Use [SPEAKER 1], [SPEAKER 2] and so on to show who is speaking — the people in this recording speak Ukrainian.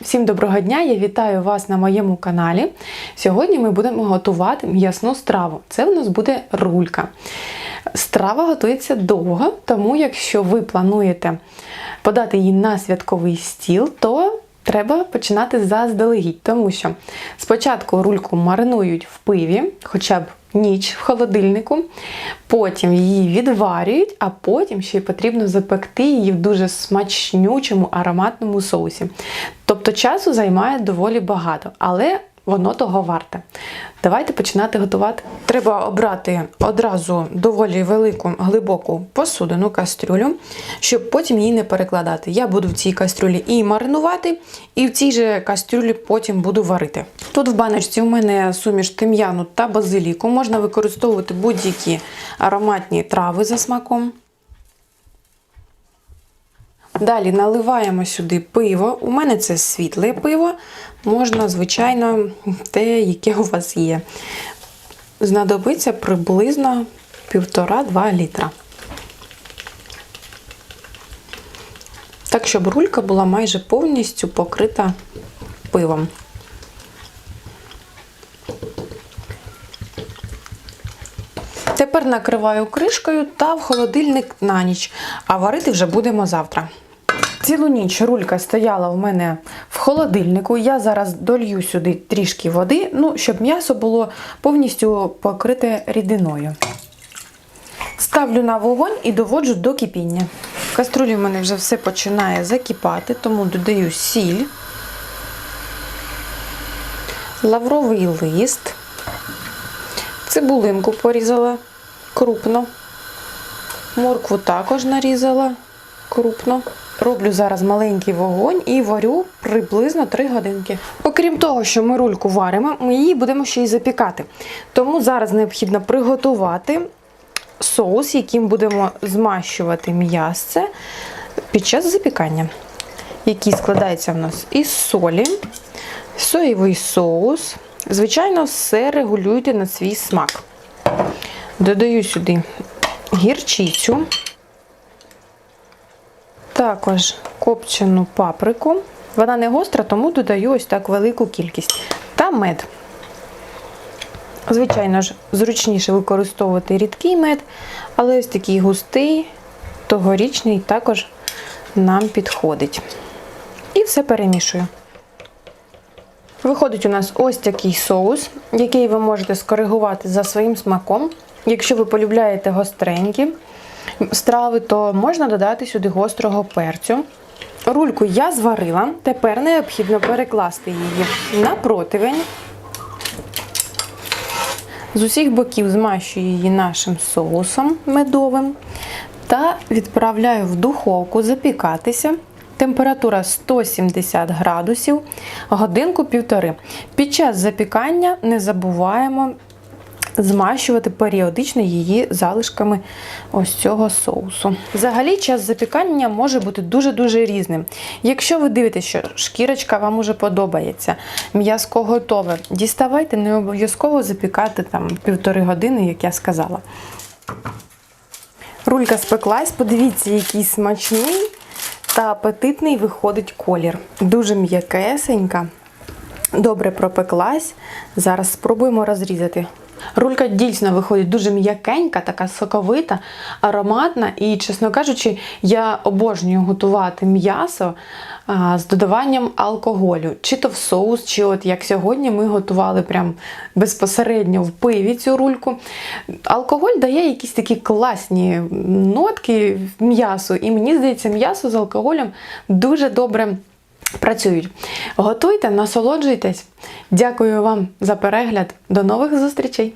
[SPEAKER 1] Всім доброго дня! Я вітаю вас на моєму каналі. Сьогодні ми будемо готувати м'ясну страву. Це в нас буде рулька. Страва готується довго, тому якщо ви плануєте подати її на святковий стіл, то треба починати заздалегідь, тому що спочатку рульку маринують в пиві, хоча б ніч в холодильнику, потім її відварюють, а потім ще й потрібно запекти її в дуже смачнючому ароматному соусі. Тобто часу займає доволі багато, але воно того варте. Давайте починати готувати. Треба обрати одразу доволі велику глибоку посудину, кастрюлю, щоб потім її не перекладати. Я буду в цій кастрюлі і маринувати, і в цій же кастрюлі потім буду варити. Тут в баночці у мене суміш тим'яну та базиліку. Можна використовувати будь-які ароматні трави за смаком. Далі наливаємо сюди пиво. У мене це світле пиво. Можна, звичайно, те, яке у вас є. Знадобиться приблизно 1,5-2 літра. Так, щоб рулька була майже повністю покрита пивом. Тепер накриваю кришкою та в холодильник на ніч, а варити вже будемо завтра. Цілу ніч рулька стояла у мене в холодильнику. Я зараз долью сюди трішки води, ну, щоб м'ясо було повністю покрите рідиною. Ставлю на вогонь і доводжу до кипіння. В каструлі в мене вже все починає закипати, тому додаю сіль, лавровий лист, цибулинку порізала крупно, моркву також нарізала крупно. Роблю зараз маленький вогонь і варю приблизно 3 годинки. Окрім того, що ми рульку варимо, ми її будемо ще й запікати. Тому зараз необхідно приготувати соус, яким будемо змащувати м'ясце під час запікання, який складається в нас із солі, соєвий соус. Звичайно, все регулюйте на свій смак. Додаю сюди гірчицю. Також копчену паприку. Вона не гостра, тому додаю ось так велику кількість. Та мед. Звичайно ж, зручніше використовувати рідкий мед, але ось такий густий, тогорічний також нам підходить. І все перемішую. Виходить у нас ось такий соус, який ви можете скоригувати за своїм смаком. Якщо ви полюбляєте гостренькі страви, то можна додати сюди гострого перцю. Рульку я зварила, тепер необхідно перекласти її на противень. З усіх боків змащую її нашим соусом медовим та відправляю в духовку запікатися. Температура 170 градусів, годинку півтори. Під час запікання не забуваємо змащувати періодично її залишками ось цього соусу. Взагалі, час запікання може бути дуже-дуже різним. Якщо ви дивитесь, що шкірочка вам уже подобається, м'язко готове, діставайте, не обов'язково запікати там півтори години, як я сказала. Рулька спеклась, подивіться, який смачний та апетитний виходить колір. Дуже м'якесенька, добре пропеклась. Зараз спробуємо розрізати. Рулька дійсно виходить дуже м'якенька, така соковита, ароматна. І, чесно кажучи, я обожнюю готувати м'ясо з додаванням алкоголю, чи то в соус, чи от як сьогодні ми готували прям безпосередньо в пиві цю рульку. Алкоголь дає якісь такі класні нотки в м'ясо, і мені здається, м'ясо з алкоголем дуже добре. Працюють. Готуйте, насолоджуйтесь. Дякую вам за перегляд. До нових зустрічей!